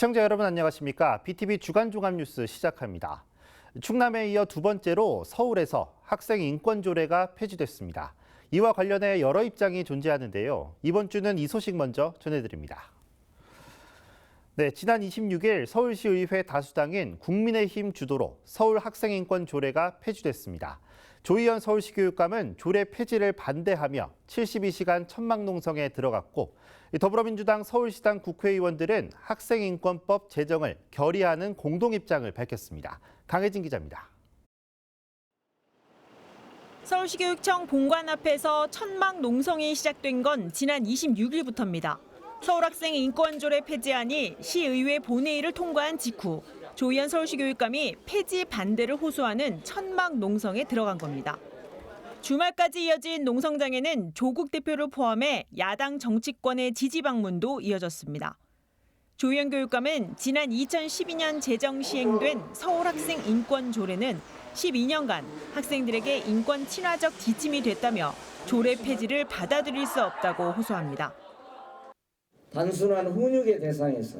시청자 여러분 안녕하십니까? BTV 주간 종합 뉴스 시작합니다. 충남에 이어 두 번째로 서울에서 학생 인권 조례가 폐지됐습니다. 이와 관련해 여러 입장이 존재하는데요. 이번 주는 이 소식 먼저 전해드립니다. 네, 지난 26일 서울시의회 다수당인 국민의힘 주도로 서울 학생인권 조례가 폐지됐습니다. 조희연 서울시 교육감은 조례 폐지를 반대하며 72시간 천막농성에 들어갔고 더불어민주당 서울시당 국회의원들은 학생인권법 제정을 결의하는 공동 입장을 밝혔습니다. 강혜진 기자입니다. 서울시교육청 본관 앞에서 천막 농성이 시작된 건 지난 26일부터입니다. 서울 학생 인권조례 폐지안이 시의회 본회의를 통과한 직후 조희연 서울시 교육감이 폐지 반대를 호소하는 천막 농성에 들어간 겁니다. 주말까지 이어진 농성장에는 조국 대표를 포함해 야당 정치권의 지지 방문도 이어졌습니다. 조희연 교육감은 지난 2012년 제정 시행된 서울 학생 인권 조례는 12년간 학생들에게 인권 친화적 지침이 됐다며 조례 폐지를 받아들일 수 없다고 호소합니다. 단순한 훈육의 대상에서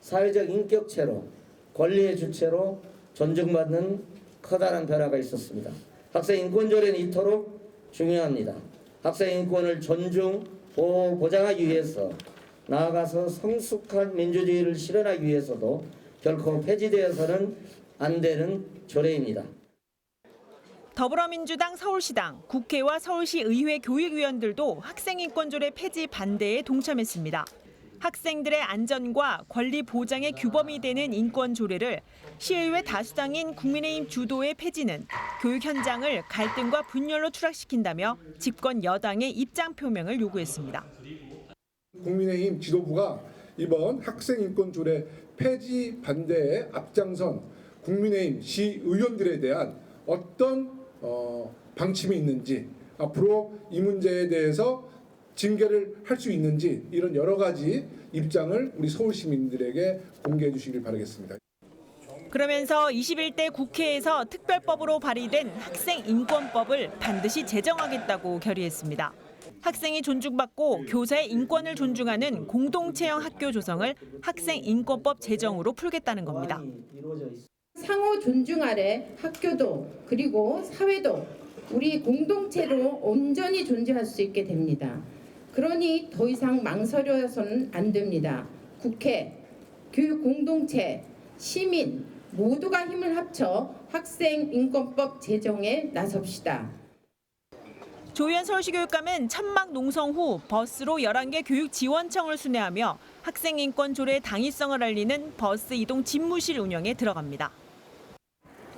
사회적 인격체로 권리의 주체로 존중받는 커다란 변화가 있었습니다. 학생 인권조례는 이토록 중요합니다. 학생 인권을 존중, 보호, 보장하기 위해서 나아가서 성숙한 민주주의를 실현하기 위해서도 결코 폐지되어서는 안 되는 조례입니다. 더불어민주당 서울시당, 국회와 서울시 의회 교육위원들도 학생인권조례 폐지 반대에 동참했습니다. 학생들의 안전과 권리 보장의 규범이 되는 인권 조례를 시의회 다수당인 국민의힘 주도의 폐지는 교육 현장을 갈등과 분열로 추락시킨다며 집권 여당의 입장 표명을 요구했습니다. 국민의힘 지도부가 이번 학생 인권 조례 폐지 반대에 앞장선 국민의힘 시 의원들에 대한 어떤 어, 방침이 있는지 앞으로 이 문제에 대해서 징계를 할 수 있는지 이런 여러 가지 입장을 우리 서울 시민들에게 공개해 주시길 바라겠습니다. 그러면서 21대 국회에서 특별법으로 발의된 학생 인권법을 반드시 제정하겠다고 결의했습니다. 학생이 존중받고 교사의 인권을 존중하는 공동체형 학교 조성을 학생 인권법 제정으로 풀겠다는 겁니다. 상호 존중 아래 학교도 그리고 사회도 우리 공동체로 온전히 존재할 수 있게 됩니다. 그러니 더 이상 망설여서는 안 됩니다. 국회, 교육 공동체, 시민 모두가 힘을 합쳐 학생 인권법 제정에 나섭시다. 조희연 서울시 교육감은 천막 농성 후 버스로 11개 교육 지원청을 순회하며 학생 인권 조례 당위성을 알리는 버스 이동 집무실 운영에 들어갑니다.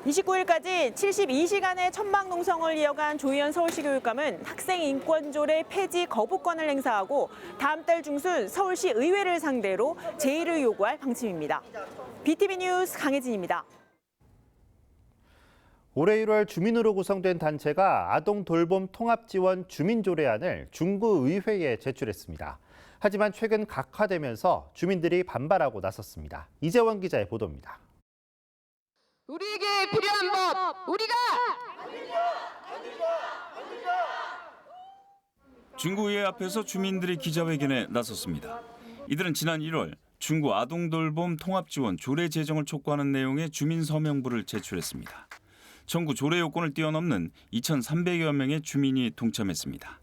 29일까지 72시간의 천막 농성을 이어간 조희연 서울시 교육감은 학생 인권조례 폐지 거부권을 행사하고 다음 달 중순 서울시 의회를 상대로 제의를 요구할 방침입니다. BTV 뉴스 강혜진입니다. 올해 1월 주민으로 구성된 단체가 아동 돌봄 통합 지원 주민 조례안을 중구 의회에 제출했습니다. 하지만 최근 각화되면서 주민들이 반발하고 나섰습니다. 이재원 기자의 보도입니다. 우리에게 필요한 법 우리가 중구의회 앞에서 주민들이 기자회견에 나섰습니다. 이들은 지난 1월 중구 아동돌봄 통합지원 조례 제정을 촉구하는 내용의 주민 서명부를 제출했습니다. 전구 조례 요건을 뛰어넘는 2,300여 명의 주민이 동참했습니다.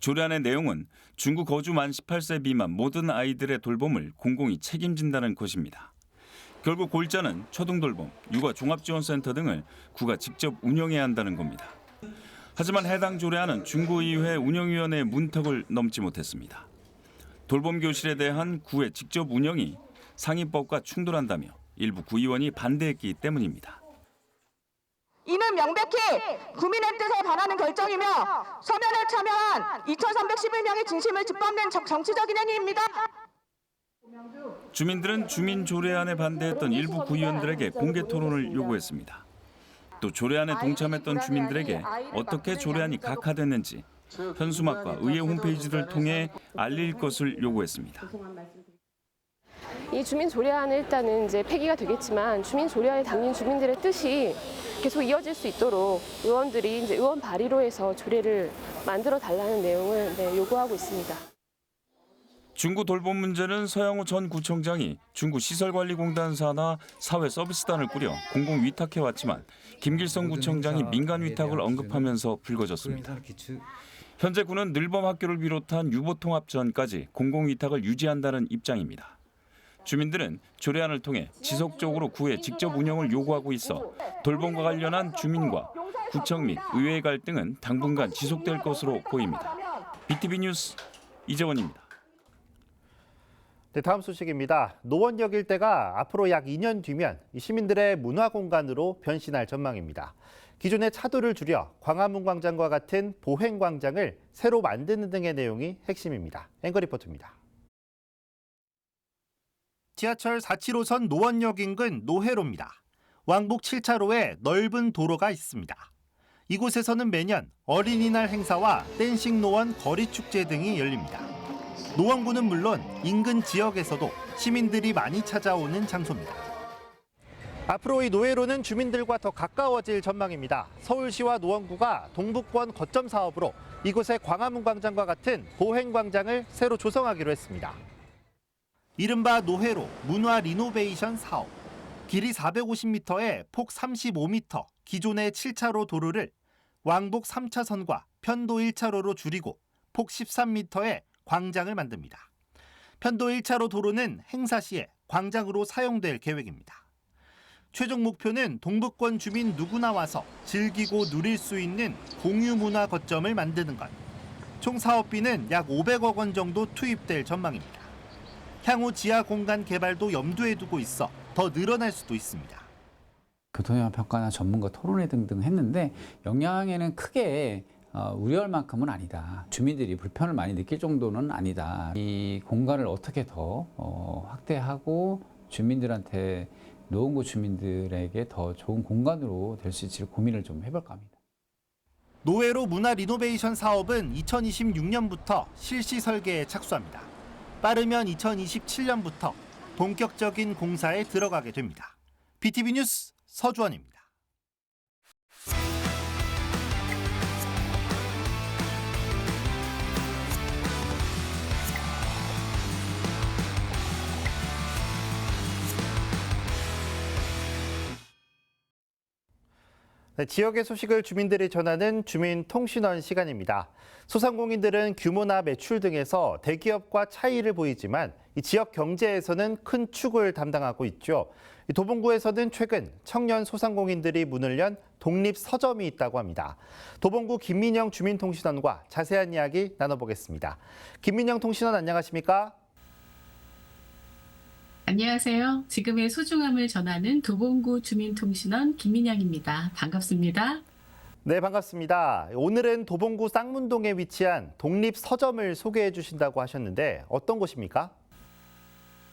조례안의 내용은 중구 거주 만 18세 미만 모든 아이들의 돌봄을 공공이 책임진다는 것입니다. 결국 골자는 초등돌봄, 육아 종합지원센터 등을 구가 직접 운영해야 한다는 겁니다. 하지만 해당 조례안은 중구의회 운영위원회의 문턱을 넘지 못했습니다. 돌봄 교실에 대한 구의 직접 운영이 상위법과 충돌한다며 일부 구의원이 반대했기 때문입니다. 이는 명백히 국민의 뜻에 반하는 결정이며 서면에 참여한 2,311명의 진심을 짓밟는 정- 정치적인 행위입니다. 주민들은 주민 조례안에 반대했던 일부 구의원들에게 공개 토론을 요구했습니다. 또 조례안에 동참했던 주민들에게 어떻게 조례안이 각하됐는지 현수막과 의회 홈페이지를 통해 알릴 것을 요구했습니다. 이 주민 조례안은 일단은 이제 폐기가 되겠지만 주민 조례안에 담긴 주민들의 뜻이 계속 이어질 수 있도록 의원들이 이제 의원 발의로 해서 조례를 만들어 달라는 내용을 네, 요구하고 있습니다. 중구 돌봄 문제는 서양호 전 구청장이 중구 시설관리공단 산하 사회 서비스단을 꾸려 공공 위탁해 왔지만 김길성 구청장이 민간 위탁을 언급하면서 불거졌습니다. 현재 구는 늘범 학교를 비롯한 유보통합 전까지 공공 위탁을 유지한다는 입장입니다. 주민들은 조례안을 통해 지속적으로 구에 직접 운영을 요구하고 있어 돌봄과 관련한 주민과 구청 및 의회 갈등은 당분간 지속될 것으로 보입니다. BTV 뉴스 이재원입니다. 네, 다음 소식입니다. 노원역 일대가 앞으로 약 2년 뒤면 이 시민들의 문화 공간으로 변신할 전망입니다. 기존의 차도를 줄여 광화문 광장과 같은 보행 광장을 새로 만드는 등의 내용이 핵심입니다. 앵커 리포트입니다. 지하철 475선 노원역 인근 노회로입니다. 왕복 7차로에 넓은 도로가 있습니다. 이곳에서는 매년 어린이날 행사와 댄싱 노원 거리 축제 등이 열립니다. 노원구는 물론 인근 지역에서도 시민들이 많이 찾아오는 장소입니다. 앞으로 이 노회로는 주민들과 더 가까워질 전망입니다. 서울시와 노원구가 동북권 거점 사업으로 이곳에 광화문 광장과 같은 보행 광장을 새로 조성하기로 했습니다. 이른바 노회로 문화 리노베이션 사업. 길이 450m에 폭 35m, 기존의 7차로 도로를 왕복 3차선과 편도 1차로로 줄이고 폭 13m의 광장을 만듭니다. 편도 1차로 도로는 행사 시에 광장으로 사용될 계획입니다. 최종 목표는 동북권 주민 누구나 와서 즐기고 누릴 수 있는 공유 문화 거점을 만드는 것. 총 사업비는 약 500억 원 정도 투입될 전망입니다. 향후 지하 공간 개발도 염두에 두고 있어 더 늘어날 수도 있습니다. 교통영향 평가나 전문가 토론회 등등 했는데 영향에는 크게 어, 우려할 만큼은 아니다. 주민들이 불편을 많이 느낄 정도는 아니다. 이 공간을 어떻게 더 어, 확대하고 주민들한테 노원구 주민들에게 더 좋은 공간으로 될 수 있을지 고민을 좀 해볼까 합니다. 노회로 문화 리노베이션 사업은 2026년부터 실시 설계에 착수합니다. 빠르면 2027년부터 본격적인 공사에 들어가게 됩니다. BTV 뉴스 서주원입니다. 네, 지역의 소식을 주민들이 전하는 주민통신원 시간입니다. 소상공인들은 규모나 매출 등에서 대기업과 차이를 보이지만 이 지역 경제에서는 큰 축을 담당하고 있죠. 이 도봉구에서는 최근 청년 소상공인들이 문을 연 독립 서점이 있다고 합니다. 도봉구 김민영 주민통신원과 자세한 이야기 나눠보겠습니다. 김민영 통신원 안녕하십니까? 안녕하세요. 지금의 소중함을 전하는 도봉구 주민통신원 김민영입니다. 반갑습니다. 네, 반갑습니다. 오늘은 도봉구 쌍문동에 위치한 독립 서점을 소개해 주신다고 하셨는데 어떤 곳입니까?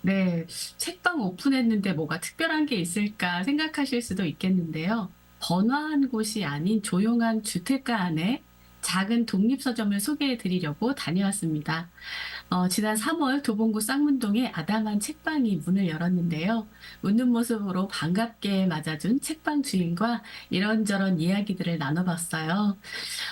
네, 책방 오픈했는데 뭐가 특별한 게 있을까 생각하실 수도 있겠는데요. 번화한 곳이 아닌 조용한 주택가 안에 작은 독립서점을 소개해 드리려고 다녀왔습니다. 어, 지난 3월 도봉구 쌍문동에 아담한 책방이 문을 열었는데요. 웃는 모습으로 반갑게 맞아준 책방 주인과 이런저런 이야기들을 나눠봤어요.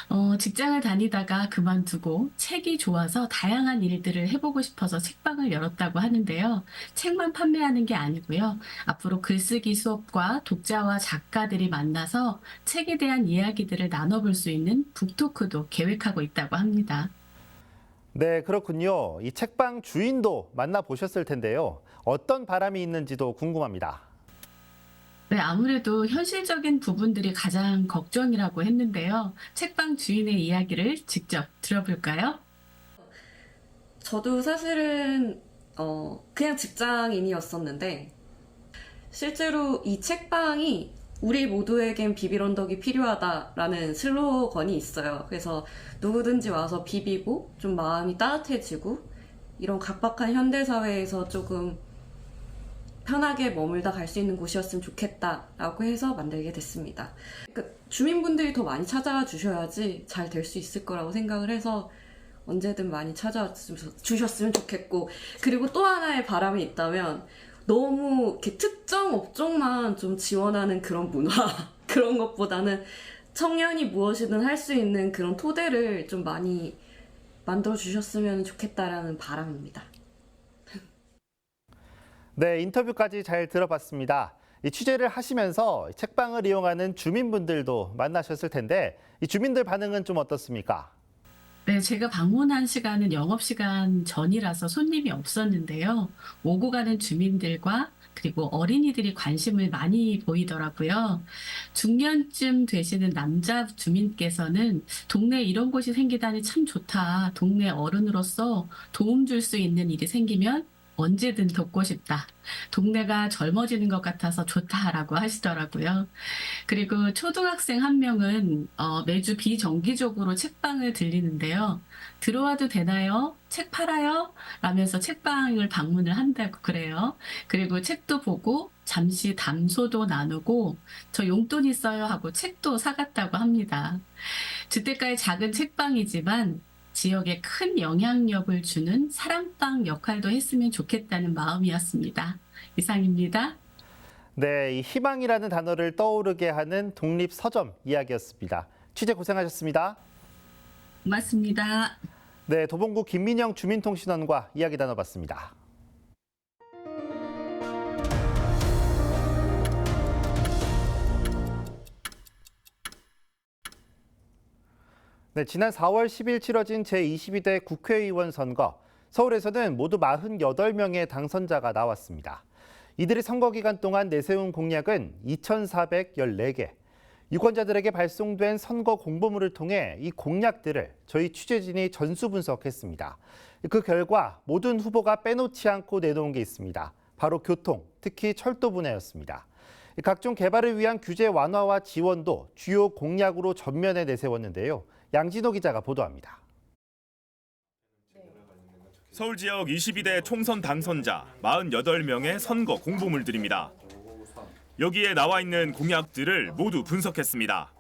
어, 직장을 다니다가 그만두고 책이 좋아서 다양한 일들을 해보고 싶어서 책방을 열었다고 하는데요. 책만 판매하는 게 아니고요. 앞으로 글쓰기 수업과 독자와 작가들이 만나서 책에 대한 이야기들을 나눠볼 수 있는 북토크 도 계획하고 있다고 합니다. 네, 그렇군요. 이 책방 주인도 만나보셨을 텐데요. 어떤 바람이 있는지도 궁금합니다. 네, 아무래도 현실적인 부분들이 가장 걱정이라고 했는데요. 책방 주인의 이야기를 직접 들어볼까요? 저도 사실은 어, 그냥 직장인이었었는데 실제로 이 책방이 우리 모두에겐 비빌 언덕이 필요하다라는 슬로건이 있어요. 그래서 누구든지 와서 비비고 좀 마음이 따뜻해지고 이런 각박한 현대 사회에서 조금 편하게 머물다 갈 수 있는 곳이었으면 좋겠다라고 해서 만들게 됐습니다. 그러니까 주민분들이 더 많이 찾아와 주셔야지 잘 될 수 있을 거라고 생각을 해서 언제든 많이 찾아와 주셨으면 좋겠고 그리고 또 하나의 바람이 있다면 너무 이렇게 특정 업종만 좀 지원하는 그런 문화 그런 것보다는 청년이 무엇이든 할 수 있는 그런 토대를 좀 많이 만들어 주셨으면 좋겠다라는 바람입니다. 네, 인터뷰까지 잘 들어봤습니다. 이 취재를 하시면서 책방을 이용하는 주민분들도 만나셨을 텐데 이 주민들 반응은 좀 어떻습니까? 네, 제가 방문한 시간은 영업시간 전이라서 손님이 없었는데요. 오고 가는 주민들과 그리고 어린이들이 관심을 많이 보이더라고요. 중년쯤 되시는 남자 주민께서는 동네에 이런 곳이 생기다니 참 좋다. 동네 어른으로서 도움 줄 수 있는 일이 생기면 언제든 돕고 싶다. 동네가 젊어지는 것 같아서 좋다라고 하시더라고요. 그리고 초등학생 한 명은 어, 매주 비정기적으로 책방을 들리는데요. 들어와도 되나요? 책 팔아요? 라면서 책방을 방문을 한다고 그래요. 그리고 책도 보고 잠시 담소도 나누고 저 용돈 있어요 하고 책도 사갔다고 합니다. 주택가의 작은 책방이지만 지역에 큰 영향력을 주는 사랑방 역할도 했으면 좋겠다는 마음이었습니다. 이상입니다. 네, 이 희망이라는 단어를 떠오르게 하는 독립 서점 이야기였습니다. 취재 고생하셨습니다. 고맙습니다. 네, 도봉구 김민영 주민통신원과 이야기 나눠봤습니다. 네, 지난 4월 10일 치러진 제22대 국회의원 선거. 서울에서는 모두 48명의 당선자가 나왔습니다. 이들이 선거 기간 동안 내세운 공약은 2,414개. 유권자들에게 발송된 선거 공보물을 통해 이 공약들을 저희 취재진이 전수 분석했습니다. 그 결과 모든 후보가 빼놓지 않고 내놓은 게 있습니다. 바로 교통, 특히 철도 분야였습니다. 각종 개발을 위한 규제 완화와 지원도 주요 공약으로 전면에 내세웠는데요. 양진호 기자가 보도합니다. 서울 지역 22대 총선 당선자 48명의 선거 공보물들입니다. 여기에 나와 있는 공약들을 모두 분석했습니다.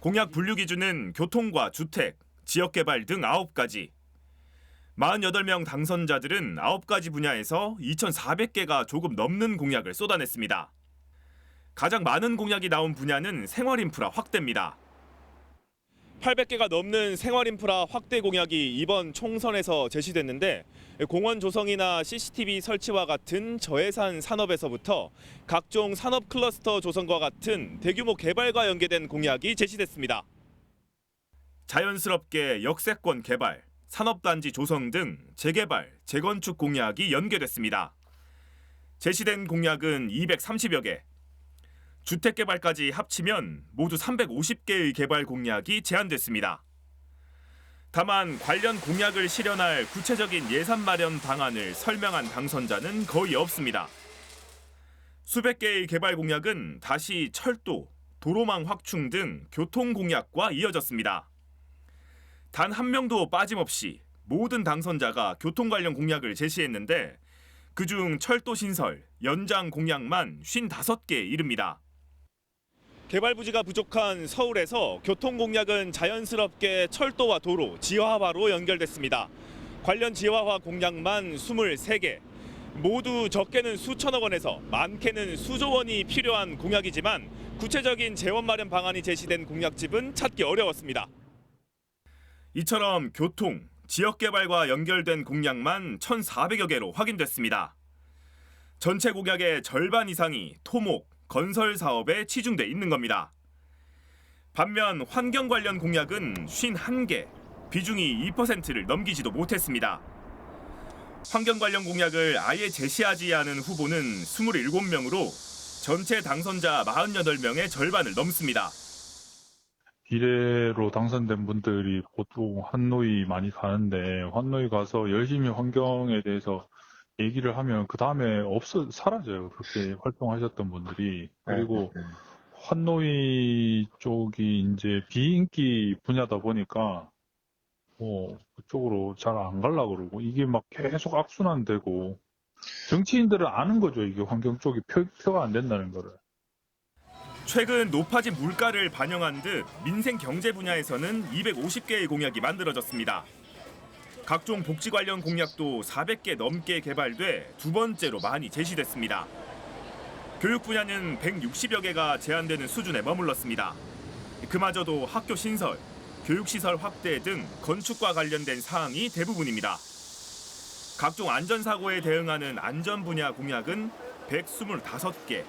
공약 분류 기준은 교통과 주택, 지역 개발 등 9가지. 48명 당선자들은 9가지 분야에서 2,400개가 조금 넘는 공약을 쏟아냈습니다. 가장 많은 공약이 나온 분야는 생활 인프라 확대입니다. 800개가 넘는 생활 인프라 확대 공약이 이번 총선에서 제시됐는데 공원 조성이나 CCTV 설치와 같은 저예산 산업에서부터 각종 산업 클러스터 조성과 같은 대규모 개발과 연계된 공약이 제시됐습니다. 자연스럽게 역세권 개발, 산업단지 조성 등 재개발, 재건축 공약이 연계됐습니다. 제시된 공약은 230여 개, 주택 개발까지 합치면 모두 350개의 개발 공약이 제안됐습니다. 다만 관련 공약을 실현할 구체적인 예산 마련 방안을 설명한 당선자는 거의 없습니다. 수백 개의 개발 공약은 다시 철도, 도로망 확충 등 교통 공약과 이어졌습니다. 단 한 명도 빠짐없이 모든 당선자가 교통 관련 공약을 제시했는데 그중 철도 신설, 연장 공약만 55개 이릅니다. 개발 부지가 부족한 서울에서 교통 공약은 자연스럽게 철도와 도로, 지하화로 연결됐습니다. 관련 지하화 공약만 23개. 모두 적게는 수천억 원에서 많게는 수조 원이 필요한 공약이지만 구체적인 재원 마련 방안이 제시된 공약집은 찾기 어려웠습니다. 이처럼 교통, 지역 개발과 연결된 공약만 1,400여 개로 확인됐습니다. 전체 공약의 절반 이상이 토목, 건설 사업에 치중돼 있는 겁니다. 반면 환경 관련 공약은 51개, 비중이 2%를 넘기지도 못했습니다. 환경 관련 공약을 아예 제시하지 않은 후보는 27명으로 전체 당선자 48명의 절반을 넘습니다. 비례로 당선된 분들이 보통 환노위 많이 가는데 환노위 가서 열심히 환경에 대해서 얘기를 하면 그 다음에 없어 사라져요. 그렇게 활동하셨던 분들이 그리고 환노위 쪽이 이제 비인기 분야다 보니까 뭐 그쪽으로 잘 안 갈라 그러고 이게 막 계속 악순환되고 정치인들은 아는 거죠. 이게 환경 쪽이 표, 표가 안 된다는 거를. 최근 높아진 물가를 반영한 듯 민생 경제 분야에서는 250개의 공약이 만들어졌습니다. 각종 복지 관련 공약도 400개 넘게 개발돼 두 번째로 많이 제시됐습니다. 교육 분야는 160여 개가 제한되는 수준에 머물렀습니다. 그마저도 학교 신설, 교육시설 확대 등 건축과 관련된 사항이 대부분입니다. 각종 안전사고에 대응하는 안전 분야 공약은 125개.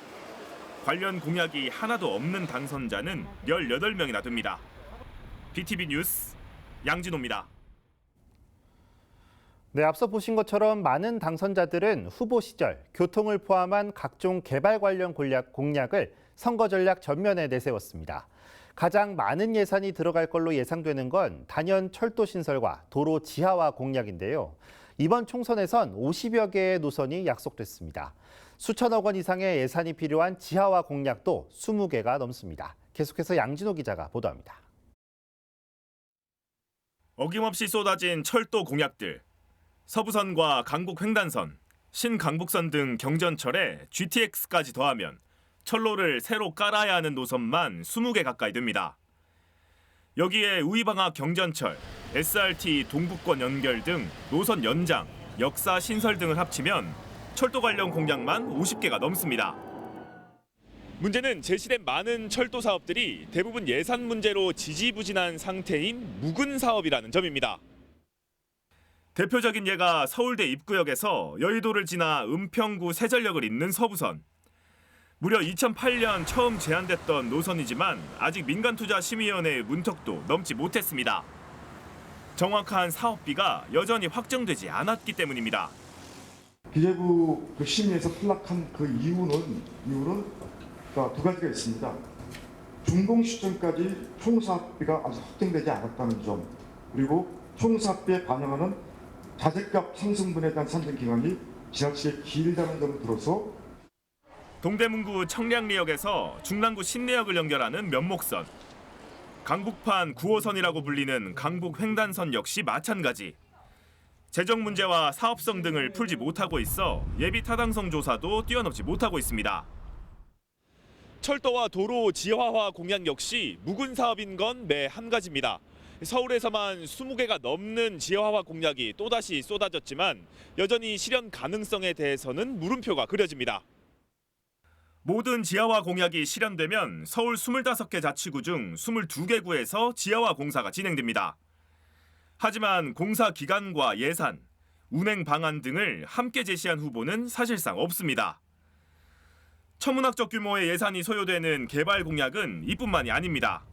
관련 공약이 하나도 없는 당선자는 18명이나 됩니다. BTV 뉴스 양진호입니다. 네, 앞서 보신 것처럼 많은 당선자들은 후보 시절 교통을 포함한 각종 개발 관련 공약, 공약을 선거 전략 전면에 내세웠습니다. 가장 많은 예산이 들어갈 걸로 예상되는 건 단연 철도 신설과 도로 지하화 공약인데요. 이번 총선에선 50여 개의 노선이 약속됐습니다. 수천억 원 이상의 예산이 필요한 지하화 공약도 20개가 넘습니다. 계속해서 양진호 기자가 보도합니다. 어김없이 쏟아진 철도 공약들. 서부선과 강북 횡단선, 신강북선 등 경전철에 GTX까지 더하면 철로를 새로 깔아야 하는 노선만 20개 가까이 됩니다. 여기에 우이방학 경전철, SRT 동북권 연결 등 노선 연장, 역사 신설 등을 합치면 철도 관련 공약만 50개가 넘습니다. 문제는 제시된 많은 철도 사업들이 대부분 예산 문제로 지지부진한 상태인 묵은 사업이라는 점입니다. 대표적인 예가 서울대 입구역에서 여의도를 지나 은평구 세전역을 잇는 서부선. 무려 2008년 처음 제안됐던 노선이지만 아직 민간투자심의위원회의 문턱도 넘지 못했습니다. 정확한 사업비가 여전히 확정되지 않았기 때문입니다. 기재부 그 심의에서 탈락한 그 이유는 이유는 그러니까 두 가지가 있습니다. 준공 시점까지 총사업비가 아직 확정되지 않았다는 점 그리고 총사업비에 반영하는 자재값 상승분에 대한 산정 기간이 지나치게 길다는 점을 들어서 동대문구 청량리역에서 중랑구 신내역을 연결하는 면목선. 강북판 9호선이라고 불리는 강북 횡단선 역시 마찬가지. 재정 문제와 사업성 등을 풀지 못하고 있어 예비 타당성 조사도 뛰어넘지 못하고 있습니다. 철도와 도로 지하화 공약 역시 묵은 사업인 건 매 한 가지입니다. 서울에서만 20개가 넘는 지하화 공약이 또다시 쏟아졌지만 여전히 실현 가능성에 대해서는 물음표가 그려집니다. 모든 지하화 공약이 실현되면 서울 25개 자치구 중 22개 구에서 지하화 공사가 진행됩니다. 하지만 공사 기간과 예산, 운행 방안 등을 함께 제시한 후보는 사실상 없습니다. 천문학적 규모의 예산이 소요되는 개발 공약은 이뿐만이 아닙니다.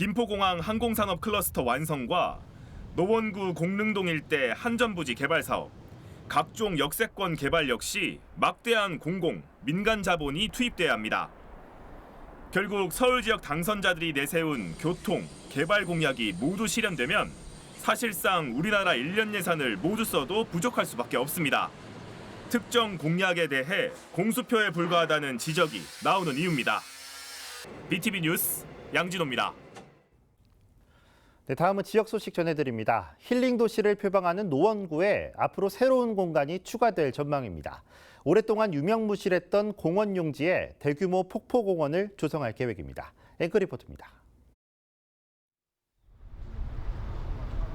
김포공항 항공산업 클러스터 완성과 노원구 공릉동 일대 한전부지 개발 사업, 각종 역세권 개발 역시 막대한 공공, 민간 자본이 투입돼야 합니다. 결국 서울 지역 당선자들이 내세운 교통, 개발 공약이 모두 실현되면 사실상 우리나라 1년 예산을 모두 써도 부족할 수밖에 없습니다. 특정 공약에 대해 공수표에 불과하다는 지적이 나오는 이유입니다. BTV 뉴스 양진호입니다. 네, 다음은 지역 소식 전해드립니다. 힐링 도시를 표방하는 노원구에 앞으로 새로운 공간이 추가될 전망입니다. 오랫동안 유명무실했던 공원 용지에 대규모 폭포공원을 조성할 계획입니다. 앵커 리포트입니다.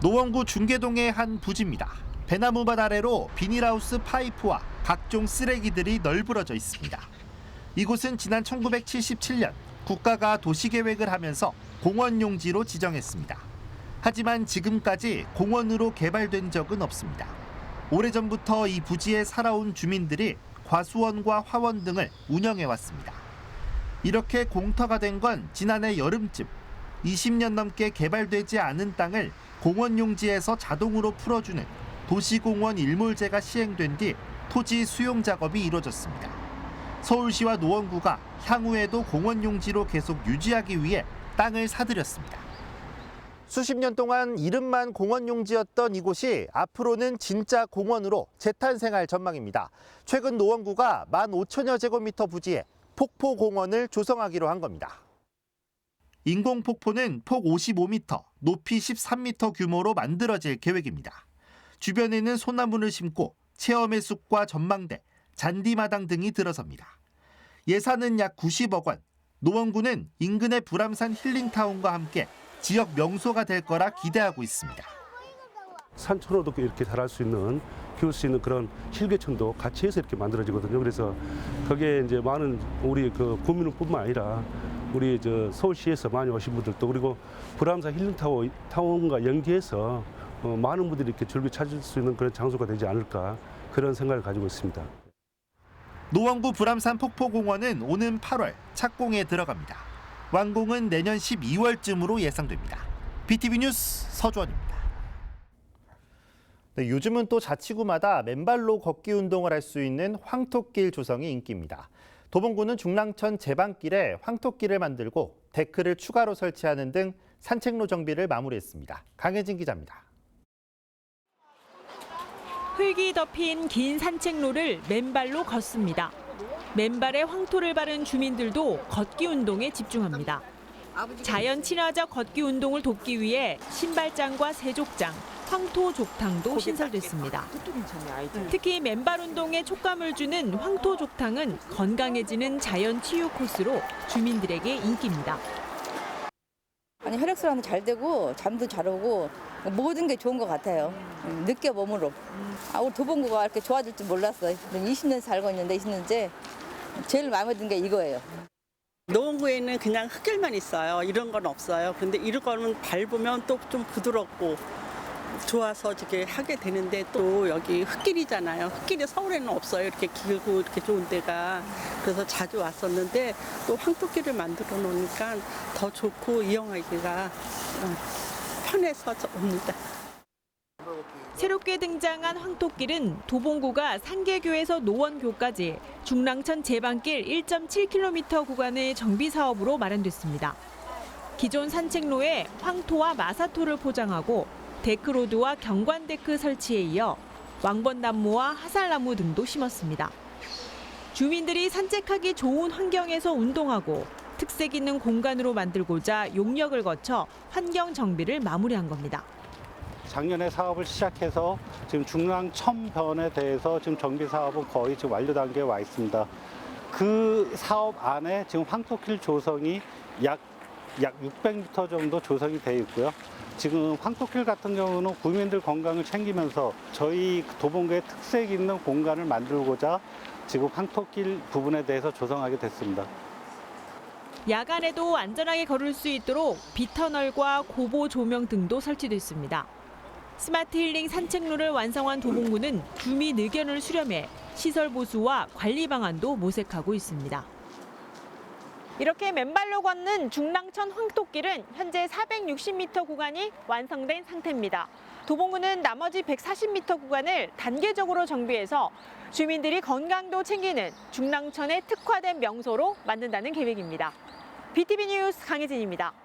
노원구 중계동의 한 부지입니다. 배나무밭 아래로 비닐하우스 파이프와 각종 쓰레기들이 널브러져 있습니다. 이곳은 지난 1977년 국가가 도시계획을 하면서 공원 용지로 지정했습니다. 하지만 지금까지 공원으로 개발된 적은 없습니다. 오래전부터 이 부지에 살아온 주민들이 과수원과 화원 등을 운영해 왔습니다. 이렇게 공터가 된 건 지난해 여름쯤 20년 넘게 개발되지 않은 땅을 공원 용지에서 자동으로 풀어주는 도시공원 일몰제가 시행된 뒤 토지 수용 작업이 이뤄졌습니다. 서울시와 노원구가 향후에도 공원 용지로 계속 유지하기 위해 땅을 사들였습니다. 수십 년 동안 이름만 공원 용지였던 이곳이 앞으로는 진짜 공원으로 재탄생할 전망입니다. 최근 노원구가 15,000여 제곱미터 부지에 폭포 공원을 조성하기로 한 겁니다. 인공 폭포는 폭 55m, 높이 13m 규모로 만들어질 계획입니다. 주변에는 소나무를 심고 체험의 숲과 전망대, 잔디마당 등이 들어섭니다. 예산은 약 90억 원. 노원구는 인근의 불암산 힐링타운과 함께 지역 명소가 될 거라 기대하고 있습니다. 산천어도 이렇게 자랄 수 있는 키울 수 있는 그런 힐개천도 같이 해서 이렇게 만들어지거든요. 그래서 거기에 이제 많은 우리 그 구민뿐만 아니라 우리 저 서울시에서 많이 오신 분들도 그리고 불암산 힐링타워 타운과 연계해서 어, 많은 분들이 이렇게 즐겨 찾을 수 있는 그런 장소가 되지 않을까 그런 생각을 가지고 있습니다. 노원구 불암산 폭포공원은 오는 8월 착공에 들어갑니다. 완공은 내년 12월쯤으로 예상됩니다. BTV 뉴스 서주원입니다. 네, 요즘은 또 자치구마다 맨발로 걷기 운동을 할 수 있는 황토길 조성이 인기입니다. 도봉구는 중랑천 제방길에 황토길을 만들고 데크를 추가로 설치하는 등 산책로 정비를 마무리했습니다. 강혜진 기자입니다. 흙이 덮인 긴 산책로를 맨발로 걷습니다. 맨발에 황토를 바른 주민들도 걷기 운동에 집중합니다. 자연 친화적 걷기 운동을 돕기 위해 신발장과 세족장, 황토 족탕도 신설됐습니다. 특히 맨발 운동에 촉감을 주는 황토 족탕은 건강해지는 자연 치유 코스로 주민들에게 인기입니다. 아니 혈액순환도 잘 되고 잠도 잘 오고 모든 게 좋은 것 같아요. 음, 늦게 몸으로. 아 우리 도봉구가 이렇게 좋아질 줄 몰랐어요. 20년 살고 있는데 20년째 제일 마음에 든 게 이거예요. 노원구에는 그냥 흙길만 있어요. 이런 건 없어요. 근데 이런 거는 밟으면 또 좀 부드럽고 좋아서 이렇게 하게 되는데 또 여기 흙길이잖아요. 흙길이 서울에는 없어요. 이렇게 길고 이렇게 좋은 데가. 그래서 자주 왔었는데 또 황토길을 만들어 놓으니까 더 좋고 이용하기가 어, 편해서 옵니다. 새롭게 등장한 황토길은 도봉구가 상계교에서 노원교까지 중랑천 제방길 1.7km 구간의 정비 사업으로 마련됐습니다. 기존 산책로에 황토와 마사토를 포장하고 데크로드와 경관데크 설치에 이어 왕번나무와 하살나무 등도 심었습니다. 주민들이 산책하기 좋은 환경에서 운동하고 특색 있는 공간으로 만들고자 용역을 거쳐 환경 정비를 마무리한 겁니다. 작년에 사업을 시작해서 지금 중랑 천변에 대해서 지금 정비 사업은 거의 지금 완료 단계에 와 있습니다. 그 사업 안에 지금 황토길 조성이 약, 약 600m 정도 조성이 되어 있고요. 지금 황토길 같은 경우는 구민들 건강을 챙기면서 저희 도봉구의 특색 있는 공간을 만들고자 지금 황토길 부분에 대해서 조성하게 됐습니다. 야간에도 안전하게 걸을 수 있도록 비터널과 고보 조명 등도 설치됐습니다. 스마트 힐링 산책로를 완성한 도봉구는 주민 의견을 수렴해 시설 보수와 관리 방안도 모색하고 있습니다. 이렇게 맨발로 걷는 중랑천 황토길은 현재 460m 구간이 완성된 상태입니다. 도봉구는 나머지 140m 구간을 단계적으로 정비해서 주민들이 건강도 챙기는 중랑천의 특화된 명소로 만든다는 계획입니다. BTV 뉴스 강혜진입니다.